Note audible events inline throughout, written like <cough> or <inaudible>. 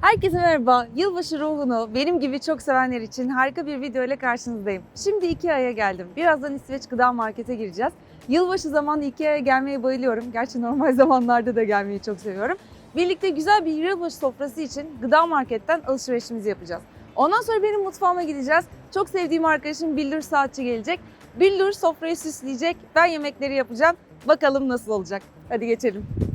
Herkese merhaba. Yılbaşı ruhunu benim gibi çok sevenler için harika bir video ile karşınızdayım. Şimdi Ikea'ya geldim. Birazdan İsveç Gıda Market'e gireceğiz. Yılbaşı zamanı Ikea'ya gelmeye bayılıyorum. Gerçi normal <laughs> zamanlarda da gelmeyi çok seviyorum. Birlikte güzel bir yılbaşı sofrası için Gıda Market'ten alışverişimizi yapacağız. Ondan sonra benim mutfağıma gideceğiz. Çok sevdiğim arkadaşım Billur Saatçi gelecek. Billur sofrayı süsleyecek. Ben yemekleri yapacağım. Bakalım nasıl olacak. Hadi geçelim.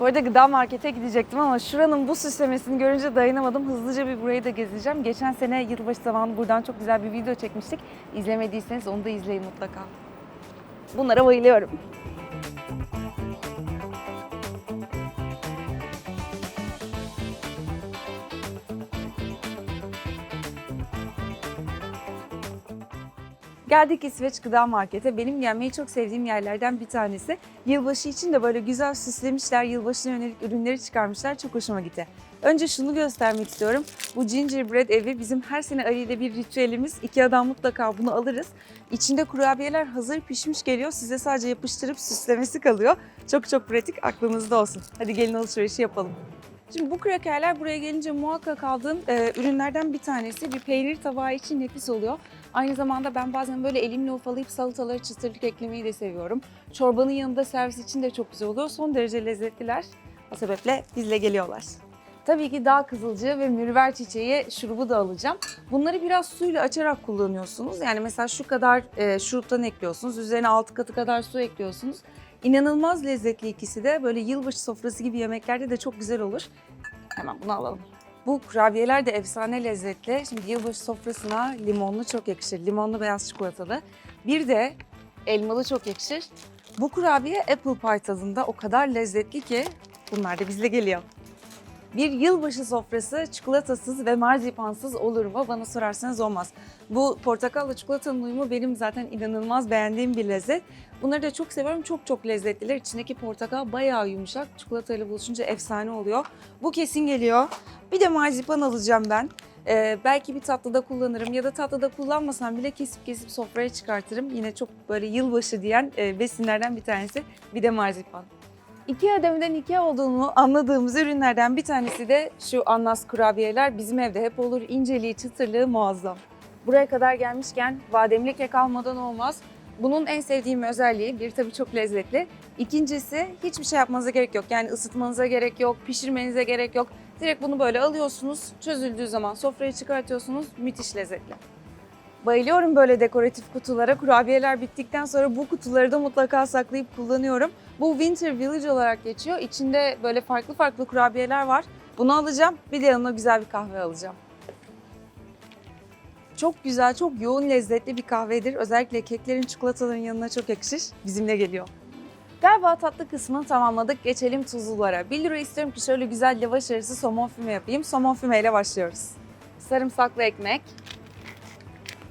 Bu arada gıda markete gidecektim ama şuranın bu süslemesini görünce dayanamadım. Hızlıca bir burayı da gezeceğim. Geçen sene yılbaşı zamanı buradan çok güzel bir video çekmiştik. İzlemediyseniz onu da izleyin mutlaka. Bunlara bayılıyorum. Geldik İsveç Gıda Market'e. Benim gelmeyi çok sevdiğim yerlerden bir tanesi. Yılbaşı için de böyle güzel süslemişler, yılbaşına yönelik ürünleri çıkarmışlar. Çok hoşuma gitti. Önce şunu göstermek istiyorum. Bu gingerbread evi bizim her sene Ali ile bir ritüelimiz. Ikea'dan mutlaka bunu alırız. İçinde kurabiyeler hazır pişmiş geliyor. Size sadece yapıştırıp süslemesi kalıyor. Çok çok pratik aklınızda olsun. Hadi gelin alışverişi yapalım. Şimdi bu krakerler buraya gelince muhakkak aldığım e, ürünlerden bir tanesi. Bir peynir tabağı için nefis oluyor. Aynı zamanda ben bazen böyle elimle ufalayıp salataları çıtırlık eklemeyi de seviyorum. Çorbanın yanında servis için de çok güzel oluyor. Son derece lezzetliler. O sebeple bizle geliyorlar. Tabii ki dağ kızılcığı ve mürver çiçeği şurubu da alacağım. Bunları biraz suyla açarak kullanıyorsunuz. Yani mesela şu kadar e, şuruptan ekliyorsunuz. Üzerine 6 katı kadar su ekliyorsunuz. İnanılmaz lezzetli ikisi de. Böyle yılbaşı sofrası gibi yemeklerde de çok güzel olur. Hemen bunu alalım. Bu kurabiyeler de efsane lezzetli. Şimdi yılbaşı sofrasına limonlu çok yakışır. Limonlu beyaz çikolatalı. Bir de elmalı çok yakışır. Bu kurabiye apple pie tadında o kadar lezzetli ki bunlar da bizle geliyor. Bir yılbaşı sofrası çikolatasız ve marzipansız olur mu? Bana sorarsanız olmaz. Bu portakalla çikolatanın uyumu benim zaten inanılmaz beğendiğim bir lezzet. Bunları da çok seviyorum. Çok çok lezzetliler. İçindeki portakal bayağı yumuşak. Çikolatayla buluşunca efsane oluyor. Bu kesin geliyor. Bir de marzipan alacağım ben. Ee, belki bir tatlıda kullanırım ya da tatlıda kullanmasam bile kesip kesip sofraya çıkartırım. Yine çok böyle yılbaşı diyen e, besinlerden bir tanesi. Bir de marzipan. Ikea demeden Ikea olduğunu anladığımız ürünlerden bir tanesi de şu Annas kurabiyeler. Bizim evde hep olur. İnceliği, çıtırlığı muazzam. Buraya kadar gelmişken bademli kek almadan olmaz. Bunun en sevdiğim özelliği bir tabii çok lezzetli. İkincisi hiçbir şey yapmanıza gerek yok. Yani ısıtmanıza gerek yok, pişirmenize gerek yok. Direkt bunu böyle alıyorsunuz, çözüldüğü zaman sofraya çıkartıyorsunuz. Müthiş lezzetli. Bayılıyorum böyle dekoratif kutulara. Kurabiyeler bittikten sonra bu kutuları da mutlaka saklayıp kullanıyorum. Bu Winter Village olarak geçiyor. İçinde böyle farklı farklı kurabiyeler var. Bunu alacağım. Bir de yanına güzel bir kahve alacağım. Çok güzel, çok yoğun lezzetli bir kahvedir. Özellikle keklerin, çikolataların yanına çok yakışır. Bizimle geliyor. Galiba tatlı kısmını tamamladık. Geçelim tuzlulara. 1 lira istiyorum ki şöyle güzel lavaş arası somon füme yapayım. Somon füme ile başlıyoruz. Sarımsaklı ekmek.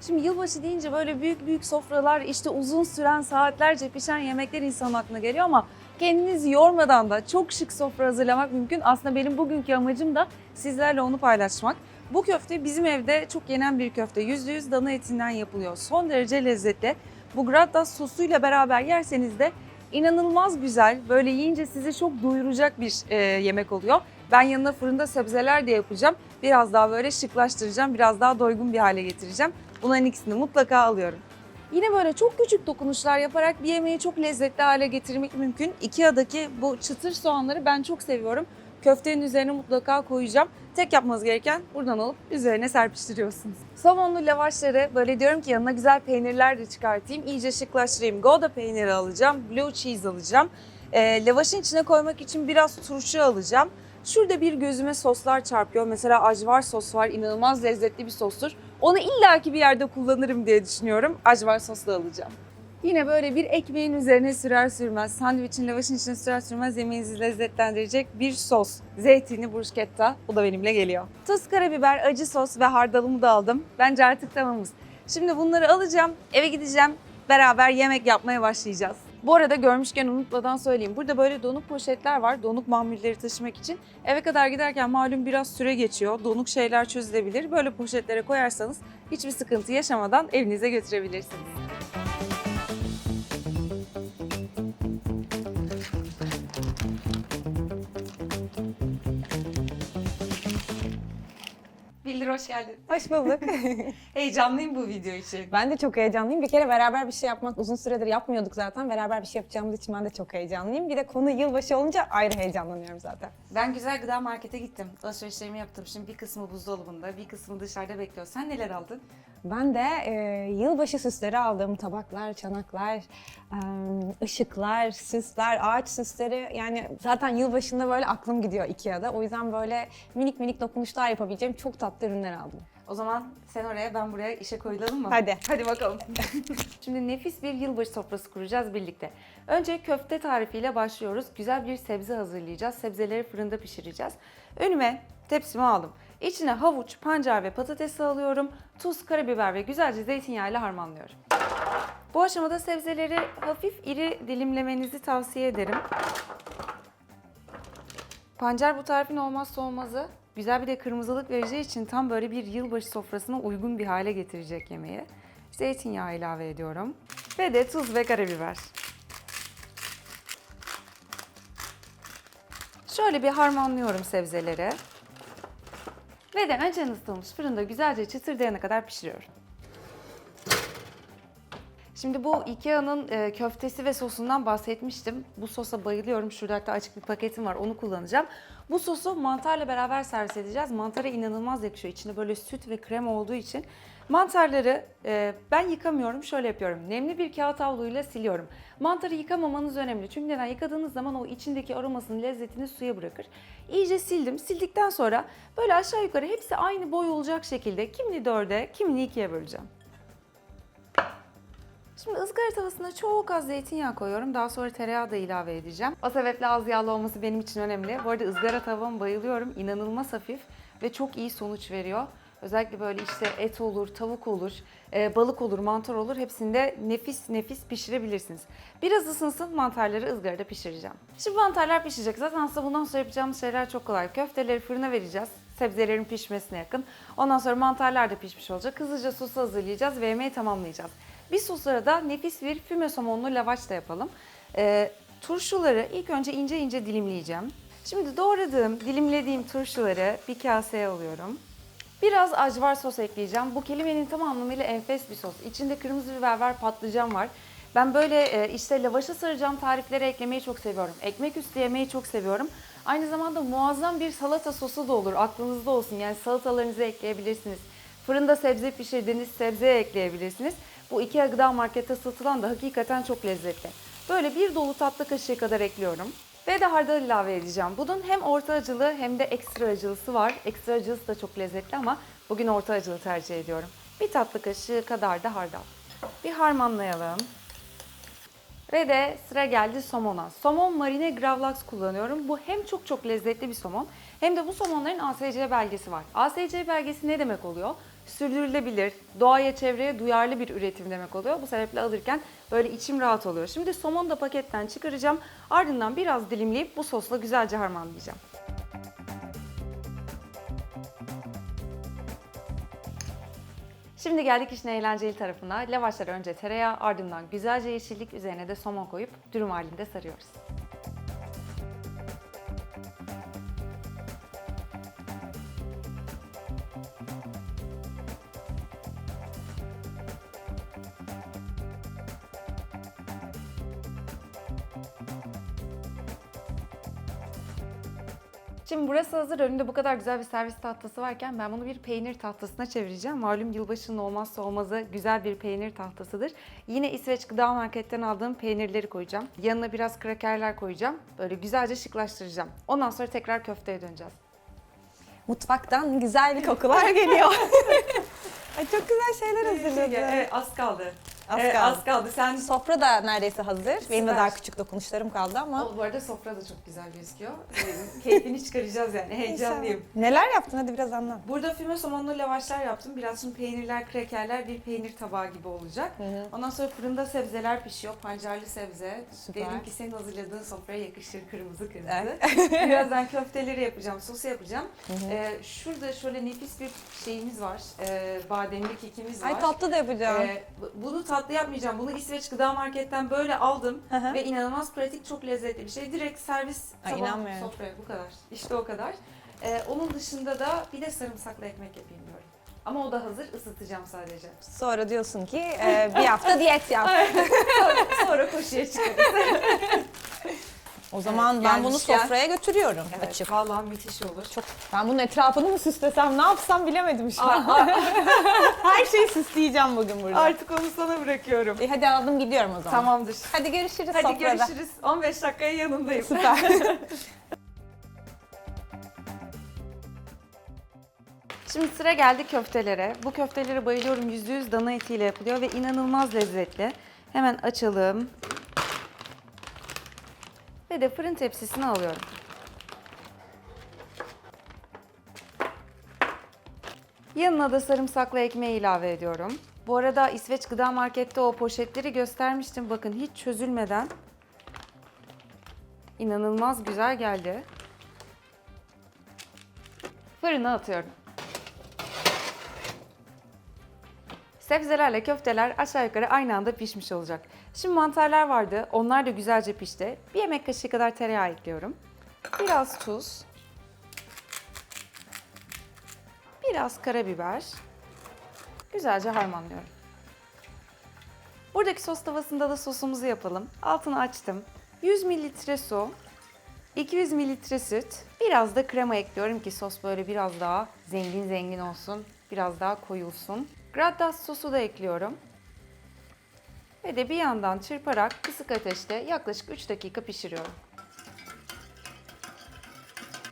Şimdi yılbaşı deyince böyle büyük büyük sofralar, işte uzun süren saatlerce pişen yemekler insanın aklına geliyor ama kendinizi yormadan da çok şık sofra hazırlamak mümkün. Aslında benim bugünkü amacım da sizlerle onu paylaşmak. Bu köfte bizim evde çok yenen bir köfte. %100 dana etinden yapılıyor. Son derece lezzetli. Bu gratas sosuyla beraber yerseniz de inanılmaz güzel. Böyle yiyince sizi çok doyuracak bir e, yemek oluyor. Ben yanına fırında sebzeler de yapacağım. Biraz daha böyle şıklaştıracağım. Biraz daha doygun bir hale getireceğim. Bunların ikisini mutlaka alıyorum. Yine böyle çok küçük dokunuşlar yaparak bir yemeği çok lezzetli hale getirmek mümkün. Ikea'daki bu çıtır soğanları ben çok seviyorum. Köftenin üzerine mutlaka koyacağım. Tek yapmanız gereken buradan alıp üzerine serpiştiriyorsunuz. Somonlu lavaşları böyle diyorum ki yanına güzel peynirler de çıkartayım. İyice şıklaştırayım. Gouda peyniri alacağım. Blue cheese alacağım. E, lavaşın içine koymak için biraz turşu alacağım. Şurada bir gözüme soslar çarpıyor. Mesela ajvar sos var. İnanılmaz lezzetli bir sostur. Onu illaki bir yerde kullanırım diye düşünüyorum. Ajvar sos da alacağım. Yine böyle bir ekmeğin üzerine sürer sürmez, sandviçin lavaşın içine sürer sürmez yemeğinizi lezzetlendirecek bir sos. Zeytini bruschetta, bu da benimle geliyor. Tuz, karabiber, acı sos ve hardalımı da aldım. Bence artık tamamız. Şimdi bunları alacağım, eve gideceğim, beraber yemek yapmaya başlayacağız. Bu arada görmüşken unutmadan söyleyeyim. Burada böyle donuk poşetler var. Donuk mamulleri taşımak için. Eve kadar giderken malum biraz süre geçiyor. Donuk şeyler çözülebilir. Böyle poşetlere koyarsanız hiçbir sıkıntı yaşamadan evinize götürebilirsiniz. Bildir hoş geldin. Hoş bulduk. <laughs> <laughs> Heyecanlıyım bu video için. ben de çok heyecanlıyım. Bir kere beraber bir şey yapmak uzun süredir yapmıyorduk zaten. Beraber bir şey yapacağımız için ben de çok heyecanlıyım. Bir de konu yılbaşı olunca ayrı heyecanlanıyorum zaten. Ben güzel gıda markete gittim. Alışverişlerimi yaptım. Şimdi bir kısmı buzdolabında, bir kısmı dışarıda bekliyor. Sen neler aldın? Ben de e, yılbaşı süsleri aldım. Tabaklar, çanaklar, e, ışıklar, süsler, ağaç süsleri. Yani zaten yılbaşında böyle aklım gidiyor Ikea'da. O yüzden böyle minik minik dokunuşlar yapabileceğim çok tatlı ürünler aldım. O zaman sen oraya ben buraya işe koyulalım mı? Hadi. Hadi bakalım. <laughs> Şimdi nefis bir yılbaşı sofrası kuracağız birlikte. Önce köfte tarifiyle başlıyoruz. Güzel bir sebze hazırlayacağız. Sebzeleri fırında pişireceğiz. Önüme tepsimi aldım. İçine havuç, pancar ve patates alıyorum. Tuz, karabiber ve güzelce zeytinyağıyla harmanlıyorum. Bu aşamada sebzeleri hafif iri dilimlemenizi tavsiye ederim. Pancar bu tarifin olmazsa olmazı. Güzel bir de kırmızılık vereceği için tam böyle bir yılbaşı sofrasına uygun bir hale getirecek yemeği. Zeytinyağı ilave ediyorum. Ve de tuz ve karabiber. Şöyle bir harmanlıyorum sebzeleri. Ve de önceden ısıtılmış fırında güzelce çıtırdayana kadar pişiriyorum. Şimdi bu Ikea'nın e, köftesi ve sosundan bahsetmiştim. Bu sosa bayılıyorum. Şurada hatta açık bir paketim var. Onu kullanacağım. Bu sosu mantarla beraber servis edeceğiz. Mantara inanılmaz yakışıyor. İçinde böyle süt ve krem olduğu için. Mantarları e, ben yıkamıyorum. Şöyle yapıyorum. Nemli bir kağıt havluyla siliyorum. Mantarı yıkamamanız önemli. Çünkü neden? Yıkadığınız zaman o içindeki aromasını, lezzetini suya bırakır. İyice sildim. Sildikten sonra böyle aşağı yukarı hepsi aynı boy olacak şekilde kimini dörde, kimini ikiye böleceğim. Şimdi ızgara tavasına çok az zeytinyağı koyuyorum. Daha sonra tereyağı da ilave edeceğim. O sebeple az yağlı olması benim için önemli. Bu arada ızgara tavam bayılıyorum. İnanılmaz hafif ve çok iyi sonuç veriyor. Özellikle böyle işte et olur, tavuk olur, e, balık olur, mantar olur. Hepsinde nefis nefis pişirebilirsiniz. Biraz ısınsın mantarları ızgarada pişireceğim. Şimdi mantarlar pişecek. Zaten aslında bundan sonra yapacağımız şeyler çok kolay. Köfteleri fırına vereceğiz. Sebzelerin pişmesine yakın. Ondan sonra mantarlar da pişmiş olacak. Hızlıca sosu hazırlayacağız ve yemeği tamamlayacağız. Bir soslara da nefis bir füme somonlu lavaş da yapalım. Ee, turşuları ilk önce ince ince dilimleyeceğim. Şimdi doğradığım, dilimlediğim turşuları bir kaseye alıyorum. Biraz acvar sos ekleyeceğim. Bu kelimenin tam anlamıyla enfes bir sos. İçinde kırmızı biber var, patlıcan var. Ben böyle e, işte lavaşa saracağım tarifleri eklemeyi çok seviyorum. Ekmek üstü yemeyi çok seviyorum. Aynı zamanda muazzam bir salata sosu da olur. Aklınızda olsun. Yani salatalarınızı ekleyebilirsiniz. Fırında sebze pişirdiğiniz sebzeye ekleyebilirsiniz. Bu iki gıda markette satılan da hakikaten çok lezzetli. Böyle bir dolu tatlı kaşığı kadar ekliyorum. Ve de hardal ilave edeceğim. Bunun hem orta acılı hem de ekstra acılısı var. Ekstra acılısı da çok lezzetli ama bugün orta acılı tercih ediyorum. Bir tatlı kaşığı kadar da hardal. Bir harmanlayalım. Ve de sıra geldi somona. Somon marine gravlax kullanıyorum. Bu hem çok çok lezzetli bir somon hem de bu somonların ASC belgesi var. ASC belgesi ne demek oluyor? Sürdürülebilir, doğaya çevreye duyarlı bir üretim demek oluyor. Bu sebeple alırken böyle içim rahat oluyor. Şimdi somonu da paketten çıkaracağım. Ardından biraz dilimleyip bu sosla güzelce harmanlayacağım. Şimdi geldik işin eğlenceli tarafına. Lavaşları önce tereyağı, ardından güzelce yeşillik, üzerine de somon koyup dürüm halinde sarıyoruz. Şimdi burası hazır. Önünde bu kadar güzel bir servis tahtası varken ben bunu bir peynir tahtasına çevireceğim. Malum yılbaşının olmazsa olmazı güzel bir peynir tahtasıdır. Yine İsveç Gıda Market'ten aldığım peynirleri koyacağım. Yanına biraz krakerler koyacağım. Böyle güzelce şıklaştıracağım. Ondan sonra tekrar köfteye döneceğiz. Mutfaktan güzel bir kokular geliyor. <laughs> Ay çok güzel şeyler hazırladın. az kaldı. Az Evet, kaldı. az kaldı. Sen Sofra da neredeyse hazır. Benim de Süper. daha küçük dokunuşlarım kaldı ama. bu arada sofra da çok güzel gözüküyor. Ee, Keyfini çıkaracağız yani. Heyecanlıyım. Neler yaptın hadi biraz anlat. Burada füme somonlu lavaşlar yaptım. Biraz şimdi peynirler, krekerler bir peynir tabağı gibi olacak. Ondan sonra fırında sebzeler pişiyor. Pancarlı sebze. Süper. Dedim ki senin hazırladığın sofraya yakışır kırmızı kırmızı. Evet. <laughs> Birazdan <laughs> köfteleri yapacağım, sosu yapacağım. Ee, şurada şöyle nefis bir şeyimiz var. Ee, bademli kekimiz var. Ay tatlı da yapacağım. Ee, bu- bunu tatlı yapmayacağım. Bunu İsveç Gıda Market'ten böyle aldım Hı hı. ve inanılmaz pratik, çok lezzetli bir şey. Direkt servis Ay, inanmıyorum. sofraya bu kadar. İşte o kadar. Ee, onun dışında da bir de sarımsaklı ekmek yapayım diyorum. Ama o da hazır, ısıtacağım sadece. Sonra diyorsun ki e, bir hafta <laughs> diyet yap. sonra, sonra koşuya çıkarız. <laughs> O zaman Evet, ben bunu gelmişken- sofraya götürüyorum Evet, açık. vallahi müthiş olur. Çok, ben bunun etrafını mı süslesem ne yapsam bilemedim şu an. <laughs> Her şeyi süsleyeceğim bugün burada. artık onu sana bırakıyorum. E, hadi aldım gidiyorum o zaman. Tamamdır. Hadi görüşürüz Hadi sofrada. görüşürüz. 15 dakikaya yanındayım. Süper. <laughs> Şimdi sıra geldi köftelere. Bu köftelere bayılıyorum. %100 dana etiyle yapılıyor ve inanılmaz lezzetli. Hemen açalım. Ve de fırın tepsisine alıyorum. Yanına da sarımsaklı ekmeği ilave ediyorum. Bu arada İsveç Gıda Market'te o poşetleri göstermiştim. Bakın hiç çözülmeden inanılmaz güzel geldi. Fırına atıyorum. Sebzelerle köfteler aşağı yukarı aynı anda pişmiş olacak. Şimdi mantarlar vardı. Onlar da güzelce pişti. Bir yemek kaşığı kadar tereyağı ekliyorum. Biraz tuz. Biraz karabiber. Güzelce harmanlıyorum. Buradaki sos tavasında da sosumuzu yapalım. Altını açtım. 100 mililitre su, 200 mililitre süt, biraz da krema ekliyorum ki sos böyle biraz daha zengin zengin olsun, biraz daha koyulsun. Grattas sosu da ekliyorum. Ve de bir yandan çırparak kısık ateşte yaklaşık 3 dakika pişiriyorum.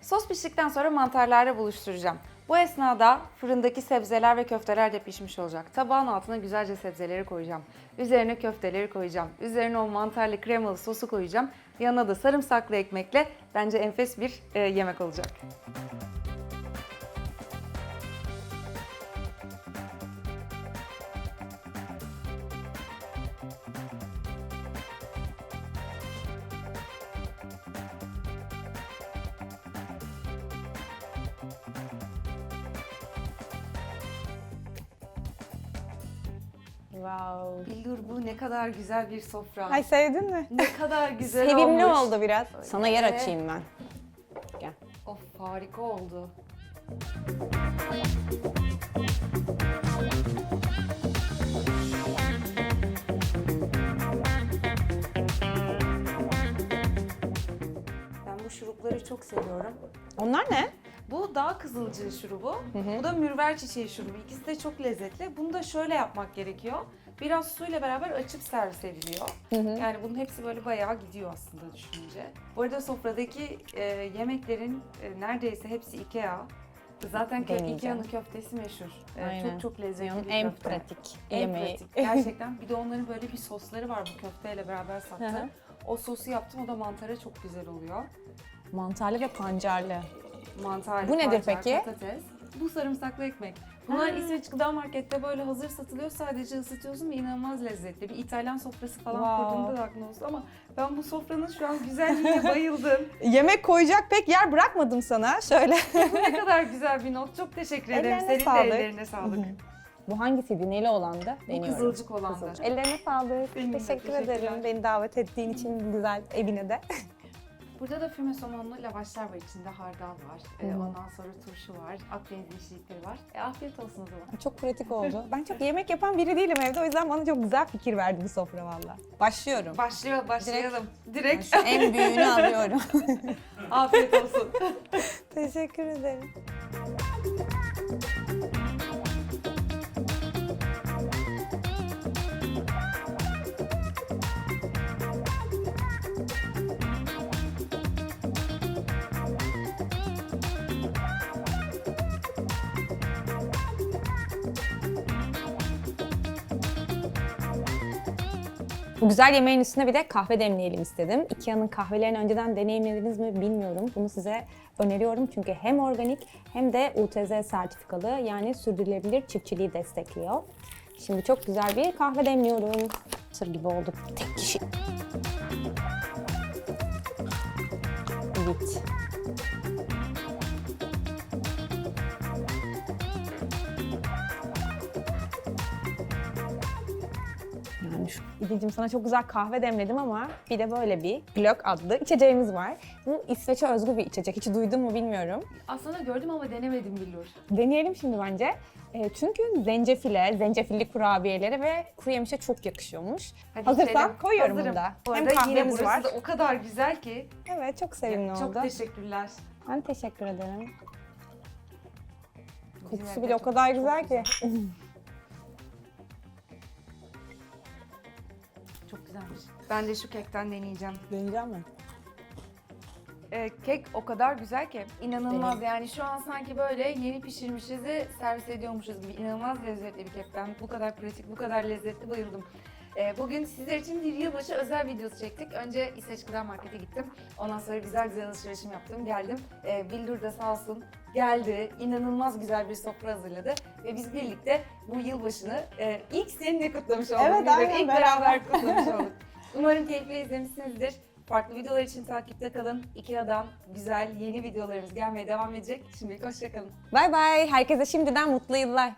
Sos piştikten sonra mantarlarla buluşturacağım. Bu esnada fırındaki sebzeler ve köfteler de pişmiş olacak. Tabağın altına güzelce sebzeleri koyacağım. Üzerine köfteleri koyacağım. Üzerine o mantarlı kremalı sosu koyacağım. Yanına da sarımsaklı ekmekle bence enfes bir e, yemek olacak. Wow. Bildur bu ne kadar güzel bir sofra. Ay sevdin mi? Ne kadar güzel <laughs> Sevimli olmuş. oldu biraz. Sana yer Evet. açayım ben. Gel. Of harika oldu. Ben bu şurupları çok seviyorum. Onlar ne? Bu dağ kızılcığı şurubu, bu da mürver çiçeği şurubu. İkisi de çok lezzetli. Bunu da şöyle yapmak gerekiyor. Biraz suyla beraber açıp servis ediliyor. Yani bunun hepsi böyle bayağı gidiyor aslında düşününce. Bu arada sofradaki e, yemeklerin e, neredeyse hepsi Ikea. Zaten Deneyeceğim. Ikea'nın köftesi meşhur. E, Aynen. çok çok lezzetli bir en köfte. pratik En yemeği. pratik <laughs> gerçekten. Bir de onların böyle bir sosları var bu köfteyle beraber Hı sattı. hı. O sosu yaptım o da mantara çok güzel oluyor. Mantarlı ve pancarlı. Mantar, Bu nedir peki? Patates. Bu sarımsaklı ekmek. Bunlar. İsveç Gıda Market'te böyle hazır satılıyor. Sadece ısıtıyorsun ve inanılmaz lezzetli. Bir İtalyan sofrası falan Wow. kurduğumda da aklına olsun ama ben bu sofranın şu an güzelliğine <laughs> bayıldım. Yemek koyacak pek yer bırakmadım sana. Şöyle. bu ne kadar güzel bir not. Çok teşekkür ederim. Ellerine Senin sağlık. de ellerine sağlık. Bu hangisiydi? Neli olandı? bu Deniyorum. kızılcık olandı. Kızılcık. Ellerine sağlık. Benim de Teşekkür teşekkürler. ederim beni davet ettiğin için güzel evine de. Burada da füme somonlu lavaşlar var. İçinde hardal var. Ee, Hı ondan sonra turşu var. Akdeniz yeşillikleri var. E, afiyet olsun o zaman. Çok pratik oldu. Ben çok yemek yapan biri değilim evde. O yüzden bana çok güzel fikir verdi bu sofra valla. Başlıyorum. Başlıyor, başlayalım. <laughs> Direkt, Şu en büyüğünü alıyorum. <laughs> afiyet olsun. Teşekkür ederim. Bu güzel yemeğin üstüne bir de kahve demleyelim istedim. Ikea'nın kahvelerini önceden deneyimlediniz mi bilmiyorum. Bunu size öneriyorum çünkü hem organik hem de UTZ sertifikalı yani sürdürülebilir çiftçiliği destekliyor. Şimdi çok güzel bir kahve demliyorum. Sır gibi oldu. Tek kişi. Evet. İdil'cim sana çok güzel kahve demledim ama bir de böyle bir Glöck adlı içeceğimiz var. Bu İsveç'e özgü bir içecek. Hiç duydun mu bilmiyorum. Aslında gördüm ama denemedim Billur. Deneyelim şimdi bence. E, çünkü zencefile, zencefilli kurabiyeleri ve kuru yemişe çok yakışıyormuş. Hadi Hazırsan içelim. koyuyorum Hazırım. bunu da. Bu Hem yine kahvemiz burası var. da o kadar güzel ki. Evet çok sevimli Çok oldu. teşekkürler. Ben teşekkür ederim. Kokusu bile o çok- kadar çok güzel ki. <laughs> Ben de şu kekten deneyeceğim. Deneyeceğim mi? Ee, kek o kadar güzel ki inanılmaz yani şu an sanki böyle yeni pişirmişiz de servis ediyormuşuz gibi inanılmaz lezzetli bir kek. Ben bu kadar pratik, bu kadar lezzetli bayıldım. Ee, bugün sizler için bir yılbaşı özel videosu çektik. Önce İsveç Gıda Market'e gittim. Ondan sonra güzel güzel alışverişim yaptım. Geldim. Ee, Bildur da sağ olsun geldi. İnanılmaz güzel bir sofra hazırladı. Ve biz birlikte bu yılbaşını e, ilk seninle kutlamış olduk. Evet, aynen, İlk beraber. beraber kutlamış <laughs> olduk. Umarım keyifle izlemişsinizdir. Farklı videolar için takipte kalın. Ikea'dan güzel yeni videolarımız gelmeye devam edecek. Şimdilik hoşçakalın. Bay bay. Herkese şimdiden mutlu yıllar.